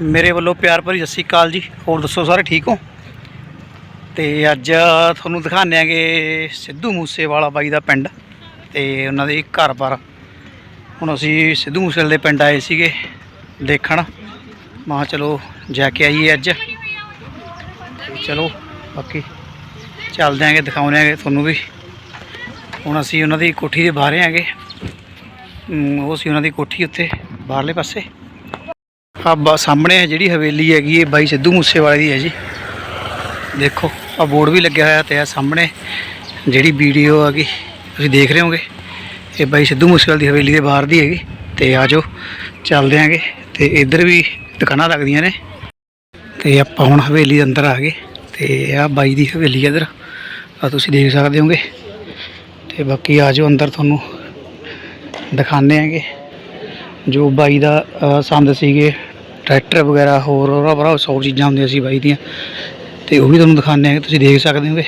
ਮੇਰੇ ਵੱਲੋਂ ਪਿਆਰ ਭਰੀ ਸਤਿ ਸ਼੍ਰੀ ਅਕਾਲ ਜੀ। ਹੋਰ ਦੱਸੋ ਸਾਰੇ ਠੀਕ ਹੋ? ਤੇ ਅੱਜ ਤੁਹਾਨੂੰ ਦਿਖਾਉਂਦੇ ਆਂਗੇ ਸਿੱਧੂ ਮੂਸੇਵਾਲਾ ਬਾਈ ਦਾ ਪਿੰਡ ਤੇ ਉਹਨਾਂ ਦੇ ਘਰ ਪਰ ਹੁਣ ਅਸੀਂ ਸਿੱਧੂ ਮੂਸੇਵਾਲੇ ਦੇ ਪਿੰਡ ਆਏ ਸੀਗੇ ਦੇਖਣ। ਮਾ ਚਲੋ ਜਾ ਕੇ ਆਈਏ ਅੱਜ। ਚਲੋ ਬਾਕੀ ਚੱਲਦੇ ਆਂਗੇ ਦਿਖਾਉਂਦੇ ਆਂਗੇ ਤੁਹਾਨੂੰ ਵੀ। ਹੁਣ ਅਸੀਂ ਉਹਨਾਂ ਦੀ ਕੋਠੀ ਦੇ ਬਾਹਰ ਆਂਗੇ ਉਹ ਸੀ ਉਹਨਾਂ ਦੀ ਕੋਠੀ ਉੱਤੇ ਬਾਹਰਲੇ ਪਾਸੇ। ਆ ਬਾ ਸਾਹਮਣੇ ਹੈ ਜਿਹੜੀ ਹਵੇਲੀ ਹੈਗੀ ਇਹ ਬਾਈ ਸਿੱਧੂ ਮੂਸੇਵਾਲੇ ਦੀ ਹੈ ਜੀ। ਦੇਖੋ, ਆ ਬੋਰਡ ਵੀ ਲੱਗਿਆ ਹੋਇਆ ਤੇ ਆ ਸਾਹਮਣੇ ਜਿਹੜੀ ਵੀਡੀਓ ਹੈਗੀ ਤੁਸੀਂ ਦੇਖ ਰਹੇ ਹੋਗੇ ਇਹ ਬਾਈ ਸਿੱਧੂ ਮੂਸੇਵਾਲੇ ਦੀ ਹਵੇਲੀ ਦੇ ਬਾਹਰ ਦੀ ਹੈਗੀ, ਤੇ ਆਜੋ ਚੱਲਦੇ ਆਂਗੇ। ਤੇ ਇੱਧਰ ਵੀ ਦੁਕਾਨਾਂ ਲੱਗਦੀਆਂ ਨੇ। ਤੇ ਆਪਾਂ ਹੁਣ ਹਵੇਲੀ ਦੇ ਅੰਦਰ ਆ ਗਏ। ਤੇ ਆ ਬਾਈ ਦੀ ਹਵੇਲੀ ਇੱਧਰ। ਆ ਤੁਸੀਂ ਦੇਖ ਸਕਦੇ ਹੋਗੇ ਤੇ ਬਾਕੀ ਆਜੋ ਅੰਦਰ ਤੁਹਾਨੂੰ ਦਿਖਾਉਂਦੇ ਆਂਗੇ। ਜੋ ਬਾਈ ਦਾ ਸੰਦ ਸੀਗੇ ਟਰੈਕਟਰ ਵਗੈਰਾ ਹੋਰ ਉਹਦਾ ਬਰਾ ਸੌ ਚੀਜ਼ਾਂ ਹੁੰਦੀਆਂ ਸੀ ਬਾਈ ਦੀਆਂ। ਤੇ ਉਹ ਵੀ ਤੁਹਾਨੂੰ ਦਿਖਾਉਂਦੇ ਆਂਗੇ ਤੁਸੀਂ ਦੇਖ ਸਕਦੇ ਹੋਗੇ।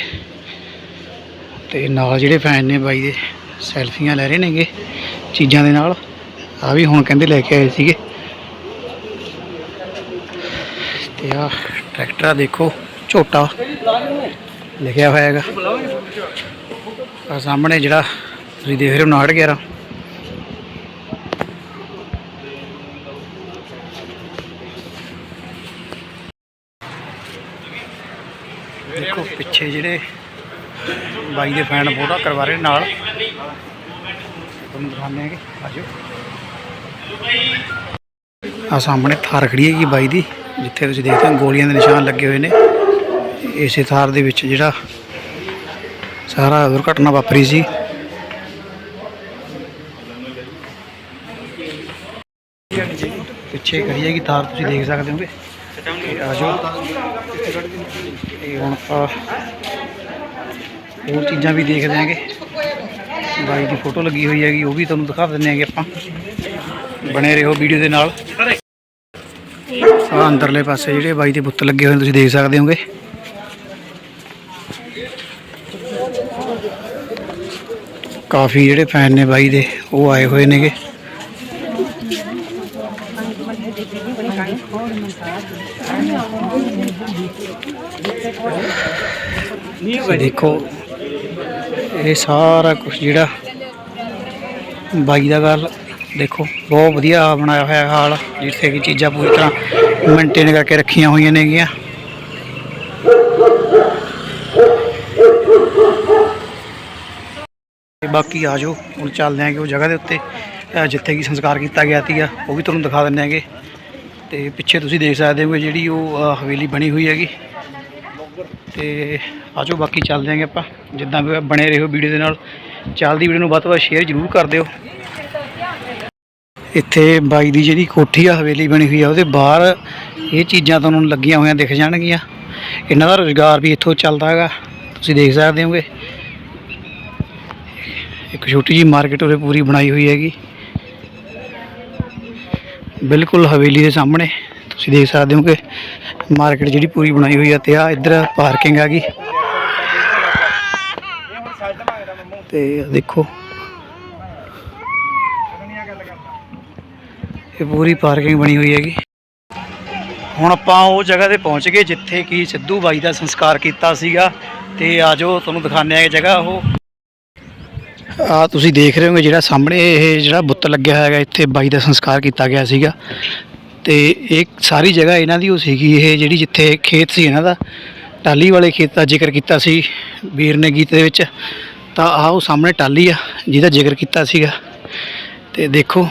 ਤੇ ਨਾਲ ਜਿਹੜੇ ਫੈਨ ਨੇ ਬਾਈ ਦੇ, ਸੈਲਫੀਆਂ ਲੈ ਰਹੇ ਨੇਗੇ ਚੀਜ਼ਾਂ ਦੇ ਨਾਲ। ਆ ਵੀ ਹੁਣ ਕਹਿੰਦੇ ਲੈ ਕੇ ਆਏ ਸੀਗੇ। ਤੇ ਆ ਟਰੈਕਟਰ ਆ ਦੇਖੋ, ਝੋਟਾ ਲਿਖਿਆ ਹੋਇਆ ਹੈਗਾ। ਆ ਸਾਹਮਣੇ ਜਿਹੜਾ ਤੁਸੀਂ ਦੇਖ ਰਹੇ ਹੋ 911 ਦੇਖੋ, ਪਿੱਛੇ ਜਿਹੜੇ ਬਾਈ ਦੇ ਫੈਨ ਫੋਟੋ ਕਰਵਾ ਰਹੇ ਨਾਲ। ਤੁਹਾਨੂੰ ਦਿਖਾਉਂਦੇ ਹੈਗੇ ਆਜੋ। ਆ ਸਾਹਮਣੇ ਥਾਰ ਖੜੀ ਹੈਗੀ ਬਾਈ ਦੀ, ਜਿੱਥੇ ਤੁਸੀਂ ਦੇਖਦੇ ਹੋ ਗੋਲੀਆਂ ਦੇ ਨਿਸ਼ਾਨ ਲੱਗੇ ਹੋਏ ਨੇ। ਇਸੇ ਥਾਰ ਦੇ ਵਿੱਚ ਜਿਹੜਾ ਸਾਰਾ ਦੁਰਘਟਨਾ ਵਾਪਰੀ ਸੀ। ਪਿੱਛੇ ਖੜੀ ਹੈਗੀ ਥਾਰ, ਤੁਸੀਂ ਦੇਖ ਸਕਦੇ ਹੋਗੇ। ਤੇ ਆ ਜਾਓ। ਇਹ ਹੁਣ ਆਪਾਂ ਹੋਰ ਚੀਜ਼ਾਂ ਵੀ ਦੇਖਦੇ ਆਂਗੇ। ਬਾਈ ਦੀ ਫੋਟੋ ਲੱਗੀ ਹੋਈ ਹੈਗੀ, ਉਹ ਵੀ ਤੁਹਾਨੂੰ ਦਿਖਾ ਦਿੰਦੇ ਆਂਗੇ ਆਪਾਂ। ਬਣੇ ਰਹੋ ਵੀਡੀਓ ਦੇ ਨਾਲ। ਆ ਅੰਦਰਲੇ ਪਾਸੇ ਜਿਹੜੇ ਬਾਈ ਦੇ ਬੁੱਤ ਲੱਗੇ ਹੋਏ ਤੁਸੀਂ ਦੇਖ ਸਕਦੇ ਹੋਗੇ। ਕਾਫੀ ਜਿਹੜੇ ਫੈਨ ਨੇ ਬਾਈ ਦੇ, ਉਹ ਆਏ ਹੋਏ ਨੇਗੇ। ਦੇਖੋ, ਇਹ ਸਾਰਾ ਕੁਝ ਜਿਹੜਾ ਬਾਈ ਦਾ ਗੱਲ ਦੇਖੋ, ਬਹੁਤ ਵਧੀਆ ਬਣਾਇਆ ਹੋਇਆ ਹਾਲ, ਜਿੱਥੇ ਕਿ ਚੀਜ਼ਾਂ ਪੂਰੀ ਤਰ੍ਹਾਂ ਮੇਨਟੇਨ ਕਰਕੇ ਰੱਖੀਆਂ ਹੋਈਆਂ ਨੇਗੀਆਂ। ਬਾਕੀ ਆ ਜਾਓ, ਹੁਣ ਚੱਲਦੇ ਆਂਗੇ ਉਹ ਜਗ੍ਹਾ ਦੇ ਉੱਤੇ ਜਿੱਥੇ ਕਿ ਸੰਸਕਾਰ ਕੀਤਾ ਗਿਆ ਸੀਗਾ, ਉਹ ਵੀ ਤੁਹਾਨੂੰ ਦਿਖਾ ਦਿੰਦੇ ਆਂਗੇ ਤੇ ਪਿੱਛੇ ਤੁਸੀਂ ਦੇਖ ਸਕਦੇ ਹੋਗੇ ਜਿਹੜੀ ਉਹ ਹਵੇਲੀ ਬਣੀ ਹੋਈ ਹੈਗੀ। ਤੇ ਆਜੋ ਬਾਕੀ ਚੱਲਦੇ ਆਂਗੇ ਆਪਾਂ। ਜਿੱਦਾਂ ਵੀ ਬਣੇ ਰਹੋ ਵੀਡੀਓ ਦੇ ਨਾਲ। ਚੱਲਦੀ ਵੀਡੀਓ ਨੂੰ ਵੱਧ ਤੋਂ ਵੱਧ ਸ਼ੇਅਰ ਜ਼ਰੂਰ ਕਰ ਦਿਓ। ਇੱਥੇ ਬਾਈ ਦੀ ਜਿਹੜੀ ਕੋਠੀ ਆ, ਹਵੇਲੀ ਬਣੀ ਹੋਈ ਆ, ਉਹਦੇ ਬਾਹਰ ਇਹ ਚੀਜ਼ਾਂ ਤੁਹਾਨੂੰ ਲੱਗੀਆਂ ਹੋਈਆਂ ਦਿਖ ਜਾਣਗੀਆਂ। ਇਹਨਾਂ ਦਾ ਰੋਜ਼ਗਾਰ ਵੀ ਇੱਥੋਂ ਚੱਲਦਾ ਹੈਗਾ। ਤੁਸੀਂ ਦੇਖ ਸਕਦੇ ਹੋਗੇ। ਇੱਕ ਛੋਟੀ ਜੀ ਮਾਰਕੀਟ ਉਰੇ ਪੂਰੀ ਬਣਾਈ ਹੋਈ ਹੈਗੀ। ਬਿਲਕੁਲ ਹਵੇਲੀ ਦੇ ਸਾਹਮਣੇ। ਤੁਸੀਂ ਦੇਖ ਸਕਦੇ ਹੋ ਕਿ ਮਾਰਕੀਟ ਜਿਹੜੀ ਪੂਰੀ ਬਣਾਈ ਹੋਈ ਆ ਤੇ ਆ ਇੱਧਰ ਪਾਰਕਿੰਗ ਆ ਗਈ। ਤੇ ਦੇਖੋ। ਇਹ ਪੂਰੀ ਪਾਰਕਿੰਗ ਬਣੀ ਹੋਈ ਹੈਗੀ। ਹੁਣ ਆਪਾਂ ਉਹ ਜਗ੍ਹਾ ਤੇ ਪਹੁੰਚ ਗਏ ਜਿੱਥੇ ਕਿ ਸਿੱਧੂ ਬਾਈ ਦਾ ਸੰਸਕਾਰ ਕੀਤਾ ਸੀਗਾ। ਤੇ ਆਜੋ ਤੁਹਾਨੂੰ ਦਿਖਾਉਂਦੇ ਆ ਇਹ ਜਗ੍ਹਾ, ਉਹ ਆ ਤੁਸੀਂ ਦੇਖ ਰਹੇ ਹੋਗੇ ਜਿਹੜਾ ਸਾਹਮਣੇ ਇਹ ਜਿਹੜਾ ਬੁੱਤ ਲੱਗਿਆ ਹੈਗਾ, ਇੱਥੇ ਬਾਈ ਦਾ ਸੰਸਕਾਰ ਕੀਤਾ ਗਿਆ ਸੀਗਾ। ਤੇ ਇਹ ਸਾਰੀ ਜਗ੍ਹਾ ਇਹਨਾਂ ਦੀ ਉਹ ਸੀਗੀ, ਇਹ ਜਿਹੜੀ ਜਿੱਥੇ ਖੇਤ ਸੀ ਇਹਨਾਂ ਦਾ ਟਾਲੀ ਵਾਲੇ ਖੇਤ ਦਾ ਜ਼ਿਕਰ ਕੀਤਾ ਸੀ ਵੀਰ ਨੇ ਗੀਤ ਦੇ ਵਿੱਚ। ਤਾਂ ਆਹ ਉਹ ਸਾਹਮਣੇ ਟਾਲੀ ਆ, ਜਿਹਦਾ ਜ਼ਿਕਰ ਕੀਤਾ ਸੀਗਾ। ਤੇ ਦੇਖੋ,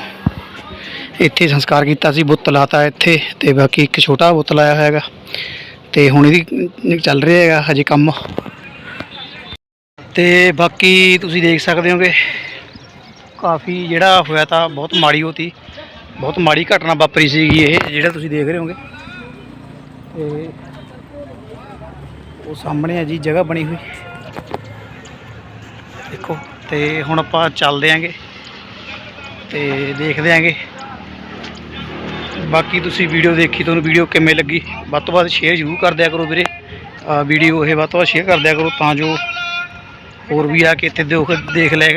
ਇੱਥੇ ਸੰਸਕਾਰ ਕੀਤਾ ਸੀ, ਬੁੱਤ ਲਾਤਾ ਇੱਥੇ, ਤੇ ਬਾਕੀ ਇੱਕ ਛੋਟਾ ਬੁੱਤ ਲਾਇਆ ਹੋਇਆ ਹੈਗਾ। ਤੇ ਹੁਣ ਇਹਦੀ ਚੱਲ ਰਿਹਾ ਹੈਗਾ ਹਜੇ ਕੰਮ। ਤੇ ਬਾਕੀ ਤੁਸੀਂ ਦੇਖ ਸਕਦੇ ਹੋਗੇ, ਕਾਫੀ ਜਿਹੜਾ ਹੋਇਆ ਤਾਂ ਬਹੁਤ ਮਾੜੀ ਹੋਤੀ। ਬਹੁਤ ਮਾੜੀ ਘਟਨਾ ਵਾਪਰੀ ਸੀਗੀ ਇਹ, ਜਿਹੜਾ ਤੁਸੀਂ ਦੇਖ ਰਹੇ ਹੋਗੇ। ਤੇ ਉਹ ਸਾਹਮਣੇ ਹੈ ਜੀ, ਜਗ੍ਹਾ ਬਣੀ ਹੋਈ। ਦੇਖੋ, ਤੇ ਹੁਣ ਆਪਾਂ ਚੱਲਦੇ ਆਂਗੇ। ਤੇ ਦੇਖਦੇ ਆਂਗੇ। ਬਾਕੀ ਤੁਸੀਂ ਵੀਡੀਓ ਦੇਖੀ, ਤੁਹਾਨੂੰ ਵੀਡੀਓ ਕਿਵੇਂ ਲੱਗੀ? ਵੱਧ ਤੋਂ ਵੱਧ ਸ਼ੇਅਰ ਜ਼ਰੂਰ ਕਰ ਦਿਆ ਕਰੋ ਵੀਰੇ। ਵੀਡੀਓ ਇਹ ਵੱਧ ਤੋਂ ਵੱਧ ਸ਼ੇਅਰ ਕਰ ਦਿਆ ਕਰੋ ਤਾਂ ਜੋ ਹੋਰ ਵੀ ਆ ਕੇ ਇੱਥੇ ਦੇਖ ਦੇਖ ਲੈ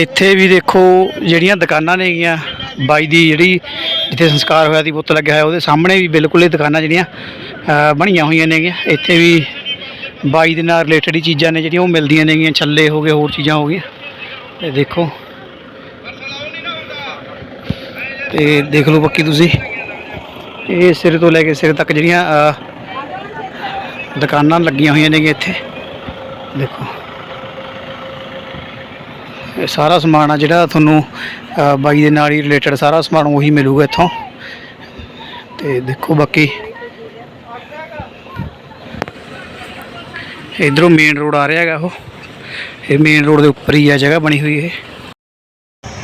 ਇੱਥੇ ਵੀ ਦੇਖੋ ਜਿਹੜੀਆਂ ਦੁਕਾਨਾਂ ਨੇਗੀਆਂ ਬਾਈ ਦੀ ਜਿਹੜੀ ਜਿੱਥੇ ਸੰਸਕਾਰ ਹੋਇਆ ਦੀ ਬੁੱਤ ਲੱਗਿਆ ਹੋਇਆ, ਉਹਦੇ ਸਾਹਮਣੇ ਵੀ ਬਿਲਕੁਲ ਇਹ ਦੁਕਾਨਾਂ ਜਿਹੜੀਆਂ ਬਣੀਆਂ ਹੋਈਆਂ ਨੇਗੀਆਂ ਇੱਥੇ ਵੀ ਬਾਈ ਦੇ ਨਾਲ ਰਿਲੇਟਡ ਹੀ ਚੀਜ਼ਾਂ ਨੇ ਜਿਹੜੀਆਂ, ਉਹ ਮਿਲਦੀਆਂ ਨੇਗੀਆਂ ਛੱਲੇ ਹੋ ਗਏ, ਹੋਰ ਚੀਜ਼ਾਂ ਹੋ ਗਈਆਂ। ਤੇ ਦੇਖੋ। ਤੇ ਦੇਖ ਲਓ ਬਾਕੀ ਤੁਸੀਂ। ਇਹ ਸਿਰ ਤੋਂ ਲੈ ਕੇ ਸਿਰ ਤੱਕ ਜਿਹੜੀਆਂ ਦੁਕਾਨਾਂ ਲੱਗੀਆਂ ਹੋਈਆਂ ਨੇਗੀਆਂ ਇੱਥੇ। ਦੇਖੋ। ਇਹ ਸਾਰਾ ਸਮਾਨ ਆ ਜਿਹੜਾ ਤੁਹਾਨੂੰ ਅ, ਬਾਈ ਦੇ ਨਾਲ ਹੀ ਰਿਲੇਟਡ ਸਾਰਾ ਸਮਾਨ ਉਹੀ ਮਿਲੂਗਾ ਇੱਥੋਂ। ਤੇ ਦੇਖੋ ਬਾਕੀ। ਇਧਰੋਂ ਮੇਨ ਰੋਡ ਆ ਰਿਹਾ ਹੈਗਾ ਉਹ। ਇਹ ਮੇਨ ਰੋਡ ਦੇ ਉੱਪਰ ਹੀ ਆ ਜਗ੍ਹਾ ਬਣੀ ਹੋਈ ਇਹ।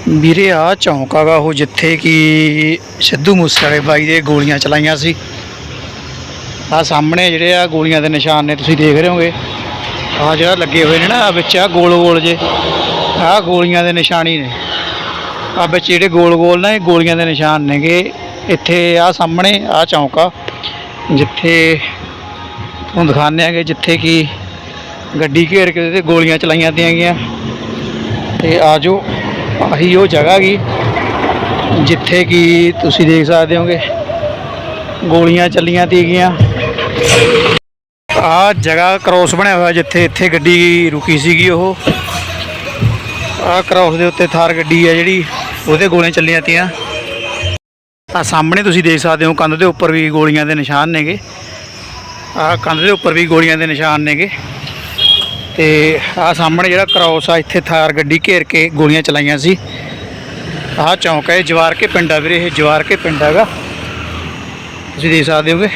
ਵੀਰੇ ਆ ਚੌਂਕ ਹੈਗਾ ਉਹ ਜਿੱਥੇ ਕਿ ਸਿੱਧੂ ਮੂਸੇਵਾਲੇ ਬਾਈ ਦੇ ਗੋਲੀਆਂ ਚਲਾਈਆਂ ਸੀ। ਆ ਸਾਹਮਣੇ ਜਿਹੜੇ ਆ ਗੋਲੀਆਂ ਦੇ ਨਿਸ਼ਾਨ ਨੇ ਤੁਸੀਂ ਦੇਖ ਰਹੇ ਹੋਗੇ। ਆ ਜਿਹੜਾ ਲੱਗੇ ਹੋਏ ਨੇ ਨਾ, ਆਹ ਵਿੱਚ ਆ ਗੋਲ ਗੋਲ ਜੇ। ਆ ਗੋਲੀਆਂ ਦੇ ਨਿਸ਼ਾਨ ਹੀ ਨੇ। ਆ ਵਿੱਚ ਜਿਹੜੇ ਗੋਲ ਗੋਲ ਨਾ, ਇਹ ਗੋਲੀਆਂ ਦੇ ਨਿਸ਼ਾਨ ਨੇਗੇ। ਇੱਥੇ ਆ ਸਾਹਮਣੇ ਆ ਚੌਂਕ ਆ ਜਿੱਥੇ ਤੁਹਾਨੂੰ ਦਿਖਾਉਂਦੇ ਆਂਗੇ, ਜਿੱਥੇ ਕਿ ਗੱਡੀ ਘੇਰ ਕੇ ਤੇ ਗੋਲੀਆਂ ਚਲਾਈਆਂ ਤੀਆਂ ਗਈਆਂ ਤੇ ਆਜੋ, ਆਹੀ ਉਹ ਜਗ੍ਹਾ ਗਈ ਜਿੱਥੇ ਕਿ ਤੁਸੀਂ ਦੇਖ ਸਕਦੇ ਹੋਗੇ, ਗੋਲੀਆਂ ਚੱਲੀਆਂ ਤੀਗੀਆਂ ਆ ਜਗ੍ਹਾ ਕ੍ਰੋਸ ਬਣਿਆ ਹੋਇਆ ਜਿੱਥੇ ਇੱਥੇ ਗੱਡੀ ਰੁਕੀ ਸੀਗੀ ਉਹ। ਆ ਕ੍ਰੋਸ ਦੇ ਉੱਤੇ ਥਾਰ ਗੱਡੀ ਆ ਜਿਹੜੀ, ਉਹਦੇ ਗੋਲੀਆਂ ਚੱਲੀਆਂ ਤੀਆਂ। ਆ ਸਾਹਮਣੇ ਤੁਸੀਂ ਦੇਖ ਸਕਦੇ ਹੋ ਕੰਧ ਦੇ ਉੱਪਰ ਵੀ ਗੋਲੀਆਂ ਦੇ ਨਿਸ਼ਾਨ ਨੇਗੇ। ਆ ਕੰਧ ਦੇ ਉੱਪਰ ਵੀ ਗੋਲੀਆਂ ਦੇ ਨਿਸ਼ਾਨ ਨੇਗੇ। ਤੇ ਆ ਸਾਹਮਣੇ ਜਿਹੜਾ ਕ੍ਰੋਸ ਆ, ਇੱਥੇ ਥਾਰ ਗੱਡੀ ਘੇਰ ਕੇ ਗੋਲੀਆਂ ਚਲਾਈਆਂ ਸੀ। ਆਹ ਚੌਂਕ ਹੈ ਇਹ ਜਵਾਰ ਕੇ ਪਿੰਡ ਆ ਵੀਰੇ, ਇਹ ਜਵਾਰ ਕੇ ਪਿੰਡ ਹੈਗਾ। ਤੁਸੀਂ ਦੇਖ ਸਕਦੇ ਹੋਗੇ।